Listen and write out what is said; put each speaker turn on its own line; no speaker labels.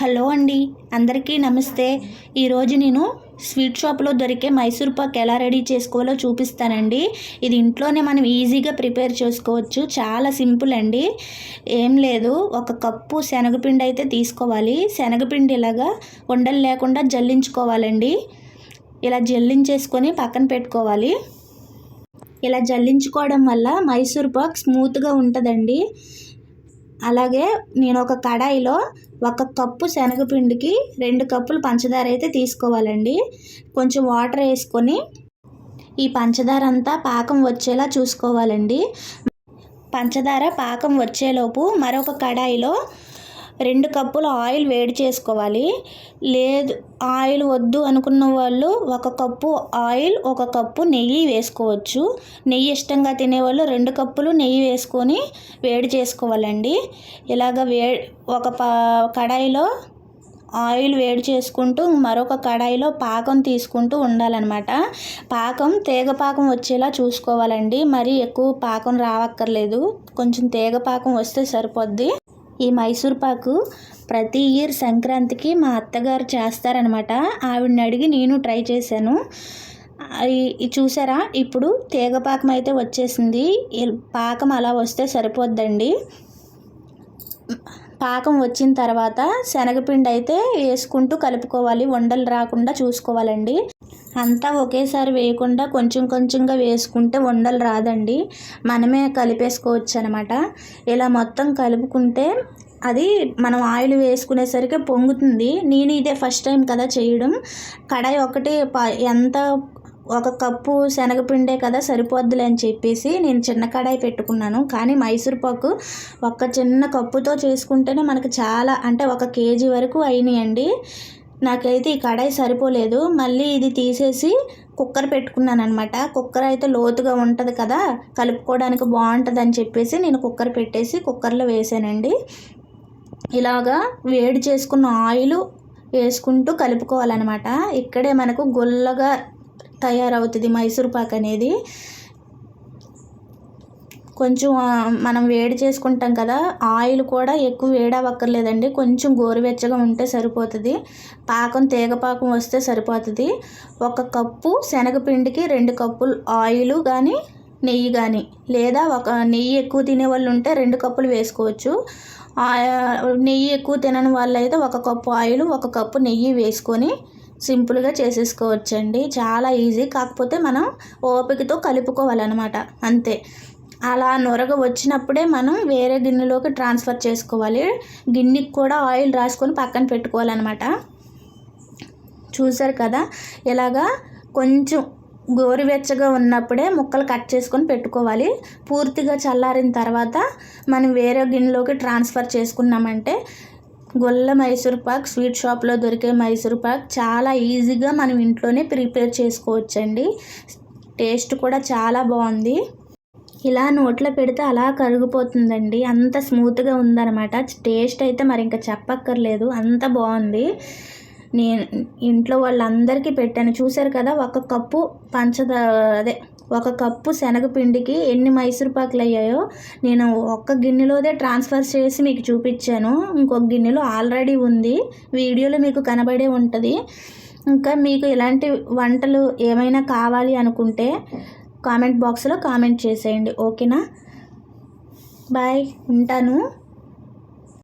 Hello అండి. అందరికీ నమస్తే. ఈరోజు నేను స్వీట్ షాప్లో దొరికే మైసూర్ పాక్ ఎలా రెడీ చేసుకోవాలో చూపిస్తానండి. ఇది ఇంట్లోనే మనం ఈజీగా ప్రిపేర్ చేసుకోవచ్చు. చాలా సింపుల్ అండి. ఏం లేదు ఒక కప్పు శనగపిండి అయితే తీసుకోవాలి. శనగపిండి ఇలాగా ఉండలు లేకుండా జల్లించుకోవాలండి. ఇలా జల్లించేసుకొని పక్కన పెట్టుకోవాలి. ఇలా జల్లించుకోవడం వల్ల మైసూర్ పాక్ స్మూత్గా ఉంటుందండి. అలాగే నేను ఒక కడాయిలో ఒక కప్పు శనగపిండికి రెండు కప్పులు పంచదార అయితే తీసుకోవాలండి. కొంచెం వాటర్ వేసుకొని ఈ పంచదార అంతా పాకం వచ్చేలా చూసుకోవాలండి. పంచదార పాకం వచ్చేలోపు మరొక కడాయిలో రెండు కప్పులు ఆయిల్ వేడి చేసుకోవాలి. లేదు ఆయిల్ వద్దు అనుకున్న వాళ్ళు ఒక కప్పు ఆయిల్ ఒక కప్పు నెయ్యి వేసుకోవచ్చు. నెయ్యి ఇష్టంగా తినేవాళ్ళు రెండు కప్పులు నెయ్యి వేసుకొని వేడి చేసుకోవాలండి. ఇలాగ వే ఒక కడాయిలో ఆయిల్ వేడి చేసుకుంటూ మరొక కడాయిలో పాకం తీసుకుంటూ ఉండాలన్నమాట. పాకం తీగ పాకం వచ్చేలా చూసుకోవాలండి. మరి ఎక్కువ పాకం రావక్కర్లేదు. కొంచెం తీగ పాకం వస్తే సరిపోద్ది. ఈ మైసూర్ పాకు ప్రతి ఇయర్ సంక్రాంతికి మా అత్తగారు చేస్తారనమాట ఆవిడని అడిగి నేను ట్రై చేశాను. చూసారా? ఇప్పుడు తీగ పాకం అయితే వచ్చేసింది. పాకం అలా వస్తే సరిపోద్దండి. పాకం వచ్చిన తర్వాత శనగపిండి అయితే వేసుకుంటూ కలుపుకోవాలి. వండలు రాకుండా చూసుకోవాలండి. అంతా ఒకేసారి వేయకుండా కొంచెం కొంచెంగా వేసుకుంటే వండలు రాదండి. మనమే కలిపేసుకోవచ్చు అనమాట ఇలా మొత్తం కలుపుకుంటే అది మనం ఆయిల్ వేసుకునేసరికి పొంగుతుంది. నేను ఇదే ఫస్ట్ టైం కదా చేయడం. కడాయి ఒకటి ఎంత ఒక కప్పు శనగపిండే కదా సరిపోద్దులే అని చెప్పేసి నేను చిన్న కడాయి పెట్టుకున్నాను. కానీ మైసూర్ పాకు ఒక చిన్న కప్పుతో చేసుకుంటేనే మనకు చాలా అంటే ఒక కేజీ వరకు అయినాయండి. నాకైతే ఈ కడాయి సరిపోలేదు. మళ్ళీ ఇది తీసేసి కుక్కర్ పెట్టుకున్నాను అనమాట కుక్కర్ అయితే లోతుగా ఉంటుంది కదా కలుపుకోవడానికి బాగుంటుంది అని చెప్పేసి నేను కుక్కర్ పెట్టేసి కుక్కర్లో వేసానండి. ఇలాగా వేడి చేసుకున్న ఆయిల్ వేసుకుంటూ కలుపుకోవాలన్నమాట. ఇక్కడే మనకు గొల్లగా తయారవుతుంది మైసూర్ పాక్ అనేది. కొంచెం మనం వేడి చేసుకుంటాం కదా ఆయిల్ కూడా ఎక్కువ వేడవక్కర్లేదండి కొంచెం గోరువెచ్చగా ఉంటే సరిపోతుంది. పాకం తీగ పాకం వస్తే సరిపోతుంది. ఒక కప్పు శనగపిండికి రెండు కప్పులు ఆయిల్ కానీ నెయ్యి కానీ లేదా ఒక నెయ్యి ఎక్కువ తినే వాళ్ళు ఉంటే రెండు కప్పులు వేసుకోవచ్చు. నెయ్యి ఎక్కువ తినని వాళ్ళు అయితే ఒక కప్పు ఆయిల్ ఒక కప్పు నెయ్యి వేసుకొని సింపుల్గా చేసేసుకోవచ్చండి. చాలా ఈజీ. కాకపోతే మనం ఓపికతో కలుపుకోవాలన్నమాట. అంతే. అలా నొరగ వచ్చినప్పుడే మనం వేరే గిన్నెలోకి ట్రాన్స్ఫర్ చేసుకోవాలి. గిన్నెకి కూడా ఆయిల్ రాసుకొని పక్కన పెట్టుకోవాలన్నమాట. చూసారు కదా? ఇలాగా కొంచెం గోరువెచ్చగా ఉన్నప్పుడే ముక్కలు కట్ చేసుకొని పెట్టుకోవాలి. పూర్తిగా చల్లారిన తర్వాత మనం వేరే గిన్నెలోకి ట్రాన్స్ఫర్ చేసుకున్నామంటే గొల్ల మైసూర్ పాక్ స్వీట్ షాప్లో దొరికే మైసూర్ పాక్ చాలా ఈజీగా మనం ఇంట్లోనే ప్రిపేర్ చేసుకోవచ్చండి. టేస్ట్ కూడా చాలా బాగుంది. ఇలా నోట్లో పెడితే అలా కరిగిపోతుందండి. అంత స్మూత్గా ఉందన్నమాట. టేస్ట్ అయితే మరి ఇంకా చెప్పక్కర్లేదు. అంత బాగుంది. నేను ఇంట్లో వాళ్ళందరికీ పెట్టాను. చూశారు కదా ఒక కప్పు పంచదార అదే ఒక కప్పు శనగపిండికి ఎన్ని మైసూర్ పాకులు అయ్యాయో నేను ఒక్క గిన్నెలోదే ట్రాన్స్ఫర్ చేసి మీకు చూపించాను. ఇంకొక గిన్నెలో ఆల్రెడీ ఉంది. వీడియోలో మీకు కనబడే ఉంటుంది. ఇంకా మీకు ఇలాంటి వంటలు ఏమైనా కావాలి అనుకుంటే కామెంట్ బాక్స్లో కామెంట్ చేసేయండి. ఓకేనా? బాయ్. ఉంటాను.